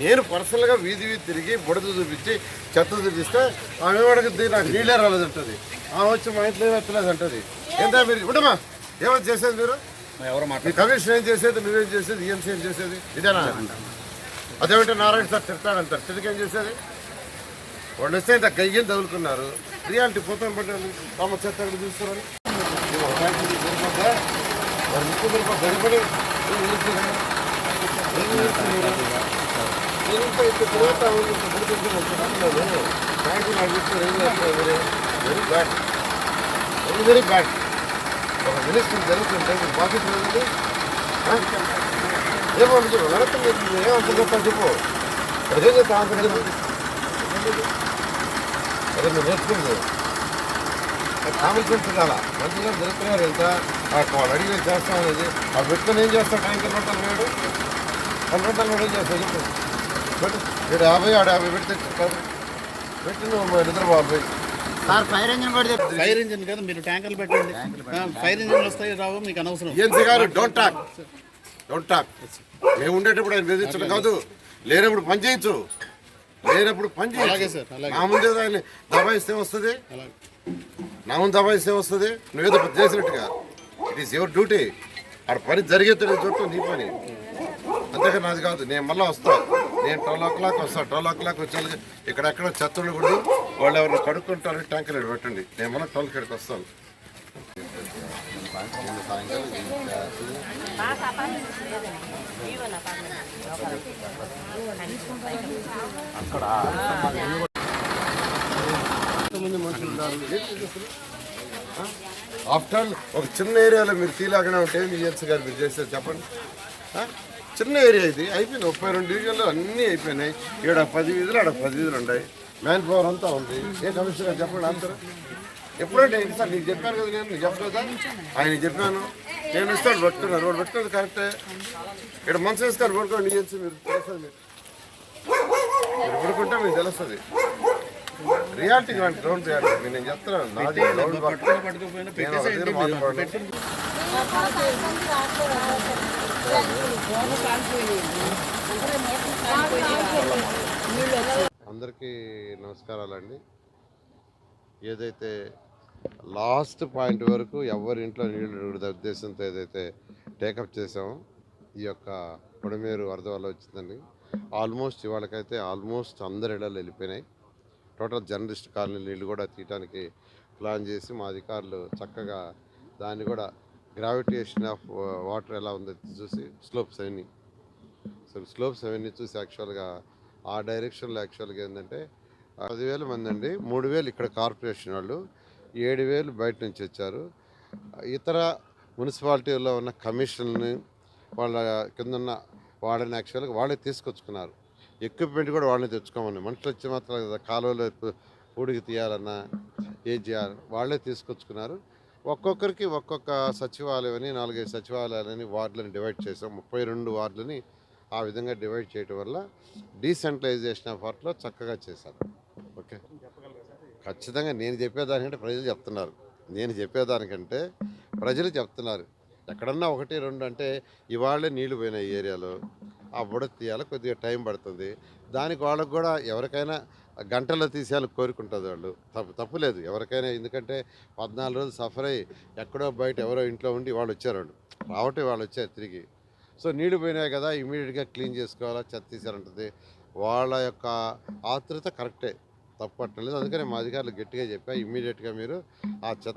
నేను పర్సనల్గా వీధి వీధి తిరిగి బుడద చూపించి చెత్త చూపిస్తే ఆమె అడుగుద్ది నాకు నీళ్ళే రాలేదు అంటది ఆమె వచ్చి మా ఇంట్లో ఏమెత్తలేదు అంటది ఎంత మీరు ఉండమా? ఏమైనా చేసేది మీరు? ఎవరు కమిషన్ ఏం చేసేది? నువ్వేం చేసేది? ఈఎంసీ ఏం చేసేది? ఇదేనా? అదేమంటే నారాయణ సార్ తిడతాడంటారు తిరిగి ఏం చేసేది? వాళ్ళు వస్తే ఇంత గయ్యం తగులుకున్నారు. రియాలిటీ పోతాం పట్టాలి తమ చెత్త ఎక్కడ చూస్తారని గడిపడి very bad very very bad ఒక మినిస్టర్ జరుగుతుంటే మీకు బాధ్యత లేదండి ఏమంటుంది వెనక్కి మీరు ఏమంటుంది చెప్తాను చెప్పు ప్రజలు చెప్తా అదే మీరు నేర్చుకుంది కామన్ సెన్స్ కాదా మంచిగా జరుగుతున్నారు ఎంత వాళ్ళు అడిగి చేస్తాం అనేది ఆ పెట్టుకొని ఏం చేస్తాడు ట్యాంకర్ పట్టాలి వేడు పన్నెండు వేడు ఏం చేస్తాడు చెప్పు పెట్టు. ఇక్కడ యాభై ఆడ యాభై పెడితే పెట్టి నువ్వు నిద్రపోవాలి సార్ ఫైర్ ఇంజిన్ కూడా ఫైర్ ఇంజిన్ కదా మీరు ట్యాంకర్లు పెట్టండి. ఫైర్ ఇంజిన్ వస్తాయి రావు మీకు అనవసరం. ఏఎంసీ గారు డోంట్ టాక్ డోంట్ టాక్ మేము ఉండేటప్పుడు ఆయన బెదిరించడం కాదు. లేనప్పుడు పని చేయొచ్చు లేనప్పుడు పని అలాగే చేయొచ్చు సార్, అలాగే. నా ముందే ఆయన దబాయిస్తే వస్తుంది. అలాగే. నా ముందు దబాయిస్తే వస్తుంది. నువ్వేదో చేసినట్టుగా. ఇట్ ఈస్ యువర్ డ్యూటీ ఆడ పని జరిగేది చోటు నీ పని. అంతేగా నాది కాదు. నేను మళ్ళీ వస్తాను నేను ట్వెల్వ్ ఓ క్లాక్ వస్తాను ట్వెల్వ్ ఓ క్లాక్ వచ్చి ఇక్కడెక్కడ చెత్తలు కూడా వాళ్ళు ఎవరిని కడుక్కుంటారు ట్యాంకర్ ఇక్కడ పెట్టండి. నేను మళ్ళీ ట్వెల్వ్ ఇక్కడికి వస్తాను. అక్కడ మనుషులు ఆఫ్టర్ ఒక చిన్న ఏరియాలో మీరు తీలాగానే ఉంటే మీ ఎల్స్ గారు మీరు చేస్తారు చెప్పండి. చిన్న ఏరియా ఇది. అయిపోయింది. ముప్పై రెండు డివిజన్లు అన్నీ అయిపోయినాయి. ఇక్కడ పది వీధులు ఆడ పది వీధులు ఉన్నాయి. మ్యాన్ పవర్ అంతా ఉంది. ఏ కమిషనర్ చెప్పండి అందరూ ఎప్పుడంటే ఏంటి సార్? నీకు చెప్పాను కదా నేను చెప్పలేదా ఆయన చెప్పాను. నేను ఇస్తాడు పట్టుకున్నాను రోడ్డు పెట్టుకున్నది కరెక్టే. ఇక్కడ మనసు వేసుకొని పడుకోండి తెలుసు మీరు తెలుస్తుంది మీకు మీరు పడుకుంటే మీకు తెలుస్తుంది. రియాలిటీ కాండి గ్రౌండ్ రియాలిటీ నేను చెప్తున్నాను నాది గ్రౌండ్ నేను అందరికీ నమస్కారాలండి. ఏదైతే లాస్ట్ పాయింట్ వరకు ఎవరింట్లో నీళ్ళు ఉద్దేశంతో ఏదైతే టేకప్ చేసామో ఈ యొక్క పొడమేరు వరద వల్ల వచ్చిందండి. ఆల్మోస్ట్ ఇవాళకైతే ఆల్మోస్ట్ అందరి ఇళ్ళలో వెళ్ళిపోయినాయి. టోటల్ జర్నలిస్ట్ కాలనీ నీళ్ళు కూడా తీయడానికి ప్లాన్ చేసి మా అధికారులు చక్కగా దాన్ని కూడా గ్రావిటేషన్ ఆఫ్ వాటర్ ఎలా ఉందో చూసి స్లోప్స్ అవన్నీ సో స్లోప్స్ అవన్నీ చూసి యాక్చువల్గా ఆ డైరెక్షన్లో యాక్చువల్గా ఏంటంటే పదివేల మంది అండి మూడు వేలు ఇక్కడ కార్పొరేషన్ వాళ్ళు ఏడు వేలు బయట నుంచి వచ్చారు. ఇతర మున్సిపాలిటీలో ఉన్న కమిషన్ని వాళ్ళ కింద ఉన్న వాళ్ళని యాక్చువల్గా వాళ్ళే తీసుకొచ్చుకున్నారు. ఎక్విప్మెంట్ కూడా వాళ్ళని తెచ్చుకోమని మనుషులు వచ్చి మాత్రం కదా కాలువలో ఊడికి తీయాలన్నా ఏం చేయాలి వాళ్ళే తీసుకొచ్చుకున్నారు. ఒక్కొక్కరికి ఒక్కొక్క సచివాలయం అని నాలుగైదు సచివాలయాలని వార్డులను డివైడ్ చేసాం ముప్పై రెండు వార్డులని ఆ విధంగా డివైడ్ చేయడం వల్ల డీసెంట్రలైజేషన్ ఆఫ్ వాటిలో చక్కగా చేశారు. ఓకే? ఖచ్చితంగా నేను చెప్పేదానికంటే ప్రజలు చెప్తున్నారు. నేను చెప్పేదానికంటే ప్రజలు చెప్తున్నారు. ఎక్కడన్నా ఒకటి రెండు అంటే ఇవాళే నీళ్ళు పోయినాయి ఏరియాలో. ఆ బుడ తీయాలి కొద్దిగా టైం పడుతుంది. దానికి వాళ్ళకు కూడా ఎవరికైనా గంటల్లో తీసేయాలని కోరుకుంటుంది వాళ్ళు. తప్పు తప్పులేదు ఎవరికైనా ఎందుకంటే పద్నాలుగు రోజులు సఫర్ అయ్యి ఎక్కడో బయట ఎవరో ఇంట్లో ఉండి వాళ్ళు వచ్చారు వాళ్ళు. రావటం వాళ్ళు వచ్చారు తిరిగి. సో నీళ్ళు పోయినాయి కదా ఇమీడియట్గా క్లీన్ చేసుకోవాలా చెత్త తీసారంటుంది వాళ్ళ యొక్క ఆతృత కరెక్టే. తప్పట్టలేదు అందుకని మా అధికారులు గట్టిగా చెప్పా ఇమీడియట్గా మీరు ఆ చెత్త